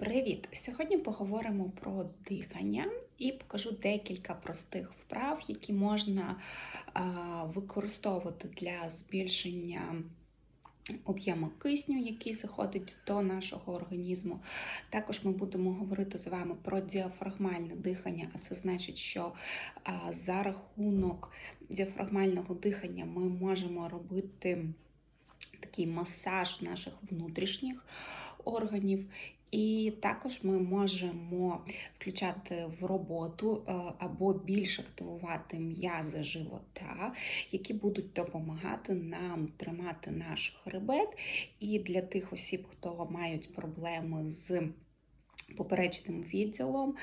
Привіт! Сьогодні поговоримо про дихання і покажу декілька простих вправ, які можна використовувати для збільшення об'єму кисню, який заходить до нашого організму. Також ми будемо говорити з вами про діафрагмальне дихання, а це значить, що за рахунок діафрагмального дихання ми можемо робити такий масаж наших внутрішніх органів. І також ми можемо включати в роботу е, або більш активувати м'язи живота, які будуть допомагати нам тримати наш хребет. І для тих осіб, хто мають проблеми з поперечним відділом,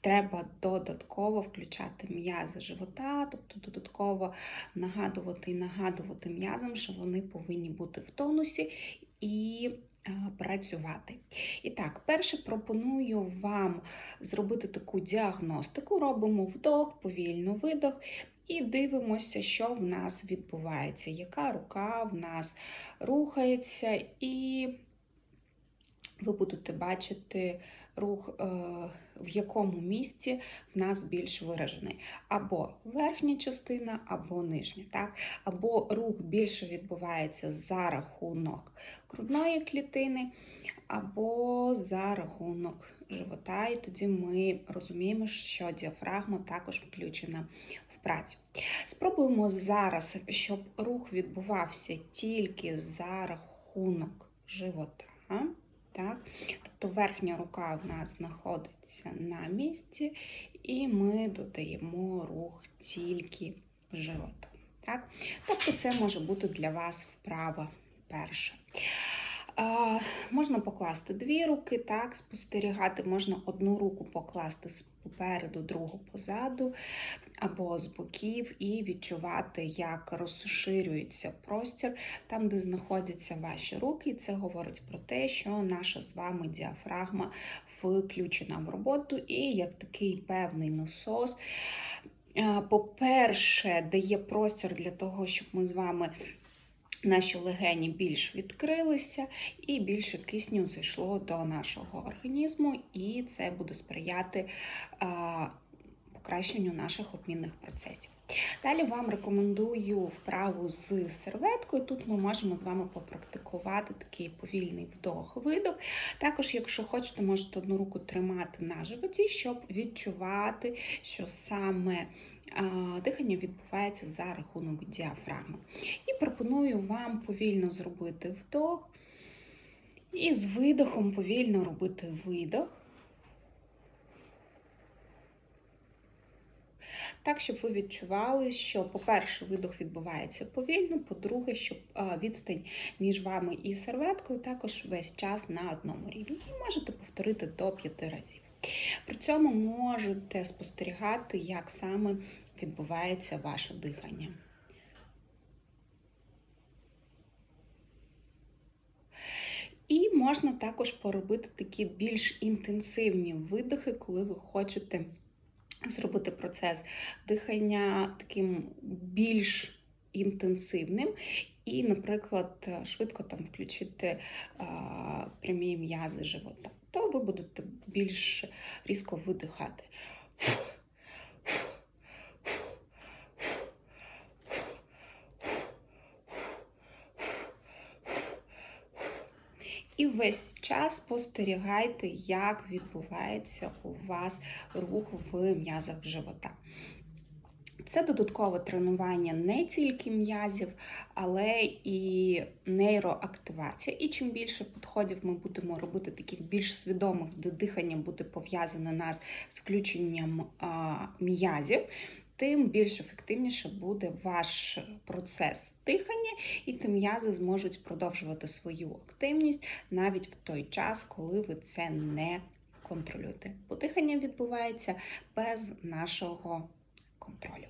треба додатково включати м'язи живота, тобто додатково нагадувати і нагадувати м'язам, що вони повинні бути в тонусі і працювати. І так, перше пропоную вам зробити таку діагностику. Робимо вдох, повільно видох. І дивимося, що в нас відбувається, яка рука в нас рухається, і ви будете бачити рух, е, в якому місці в нас більш виражений. Або верхня частина, або нижня. Так? Або рух більше відбувається за рахунок грудної клітини, або за рахунок живота. І тоді ми розуміємо, що діафрагма також включена в працю. Спробуємо зараз, щоб рух відбувався тільки за рахунок живота. Так? Тобто верхня рука в нас знаходиться на місці, і ми додаємо рух тільки животом. Так? Тобто це може бути для вас вправа перша. Можна покласти дві руки, так, спостерігати, можна одну руку покласти попереду, другу позаду або з боків, і відчувати, як розширюється простір там, де знаходяться ваші руки. І це говорить про те, що наша з вами діафрагма включена в роботу, і як такий певний насос. По-перше, дає простір для того, щоб ми з вами наші легені більш відкрилися і більше кисню зайшло до нашого організму, і це буде сприяти покращенню наших обмінних процесів. Далі вам рекомендую вправу з серветкою. Тут ми можемо з вами попрактикувати такий повільний вдох-видох. Також, якщо хочете, можете одну руку тримати на животі, щоб відчувати, що саме дихання відбувається за рахунок діафрагми. І пропоную вам повільно зробити вдох. І з видохом повільно робити видох. Так, щоб ви відчували, що, по-перше, видох відбувається повільно, по-друге, щоб відстань між вами і серветкою також весь час на одному рівні. І можете повторити до п'яти разів. При цьому можете спостерігати, як саме відбувається ваше дихання. І можна також поробити такі більш інтенсивні видихи, коли ви хочете зробити процес дихання таким більш інтенсивним. І, наприклад, швидко там включити а, прямі м'язи живота, то ви будете більш різко видихати. І весь час спостерігайте, як відбувається у вас рух в м'язах живота. Це додаткове тренування не тільки м'язів, але і нейроактивація. І чим більше підходів ми будемо робити, таких більш свідомих, де дихання буде пов'язане нас з включенням м'язів, тим більш ефективніше буде ваш процес дихання, і тим м'язи зможуть продовжувати свою активність навіть в той час, коли ви це не контролюєте. Бо дихання відбувається без нашого контролю.